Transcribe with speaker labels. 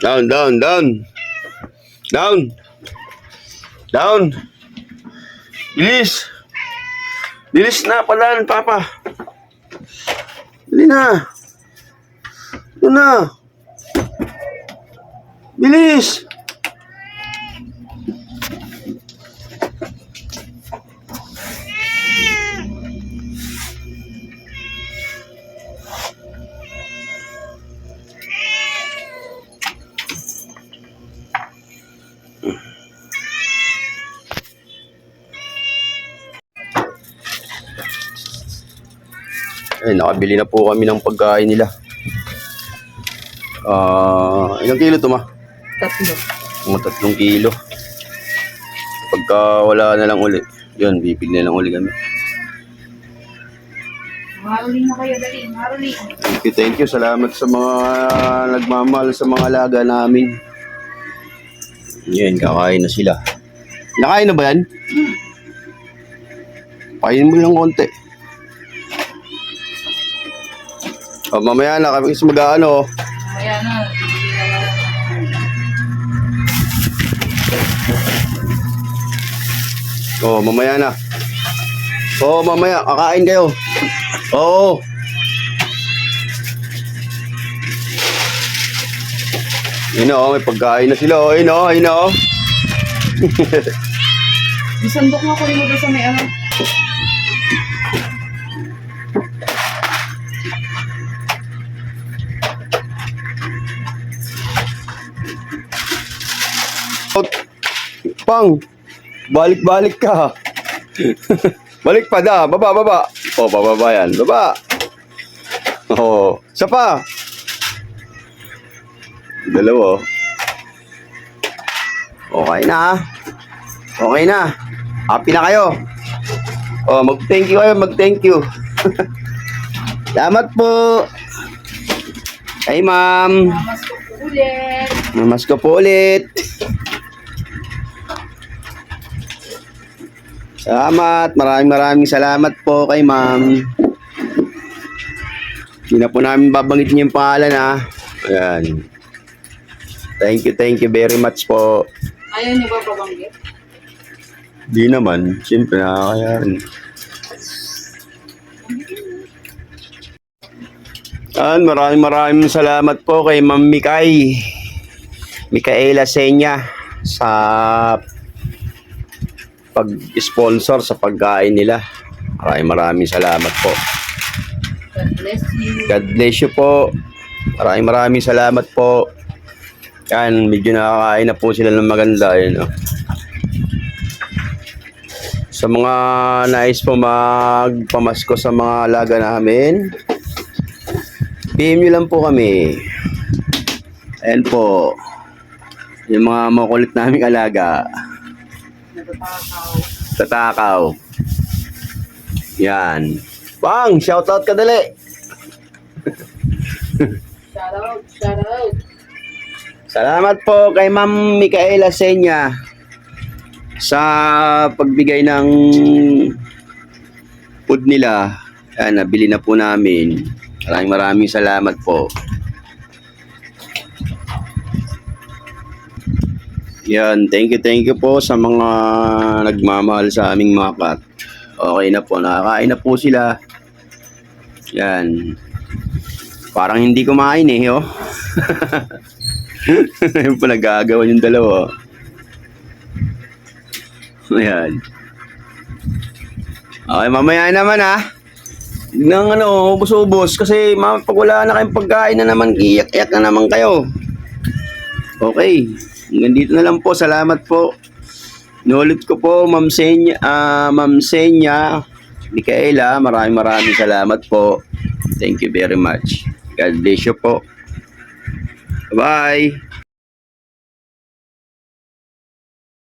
Speaker 1: Down, down, down. Down. Down. Bilis. Bilis na pala, Papa. Dali na. Ito na. Bilis. Ay, nakabili na po kami ng pagkain nila. Ah, ilang kilo to ma?
Speaker 2: Tatlo.
Speaker 1: Mga tatlong kilo. Pagka wala na lang uli, yun, bibili na lang uli kami.
Speaker 2: Maruling na kayo, dali. Maruling.
Speaker 1: Thank you, thank you. Salamat sa mga nagmamahal sa mga alaga namin. Yan, kakain na sila. Nakain na ba yan? Painin mo lang konti. Oh, mamaya na kami kasi mag-ano.
Speaker 2: Kaya na.
Speaker 1: Oh, mamaya na. Oo, mamaya. Kakain kayo. Oo. Yun o, may pagkain na sila. Oh, yun o, yun o.
Speaker 2: Yung sandok nga kunin mo doon sa may ano.
Speaker 1: Pang, balik-balik ka. Balik pa da, baba, baba. Oh, bababa yan, baba. Oh, isa pa. Dalawa. Okay na. ah. Okay na. Happy na kayo. Oh, mag-thank you kayo, mag-thank you. Salamat po. Hey, ma'am.
Speaker 2: Mamas ko po ulit.
Speaker 1: Mamas ko po ulit. Salamat. Maraming maraming salamat po kay ma'am. Hindi na po namin babanggitin yung pangalan ha. Ayan. Thank you, thank you very much po.
Speaker 2: Ayaw niyo ba pabanggit?
Speaker 1: Di naman. Siyempre nakakaya rin. Ayan, maraming maraming salamat po kay Ma'am Mikay. Mikaela Senya sa pag-sponsor sa pagkain nila. Maraming maraming salamat po.
Speaker 2: God bless you.
Speaker 1: God bless you po. Maraming maraming salamat po. Yan, medyo nakakain na po sila ng maganda. Yun, oh. Sa mga nais po magpamasko sa mga alaga namin, PM nyo lang po kami. Ayan po. Yung mga makulit naming alaga. Tatakaw. Yan. Bang, shoutout ka dali.
Speaker 2: Shout out, shout out.
Speaker 1: Salamat po kay Ma'am Micaela Senya sa pagbigay ng food nila. Ayan, nabili na po namin. Maraming maraming salamat po. Yan, thank you, thank you po sa mga nagmamahal sa aming mga kat. Okay na po, nakakain na po sila. Yan. Parang hindi kumain eh, oh. Ayun po, nagagawa yung dalawa. Ayan. Okay, mamaya naman ah. Nang ano, ubos-ubos. Kasi mama, pag wala na kayong pagkain na naman, iyak-iyak na naman kayo. Okay. Hanggang dito na lang po. Salamat po. Nulit ko po, Ma'am Senya, ah, Ma'am Senya, Micaela, maraming maraming salamat po. Thank you very much. God bless you po. Bye.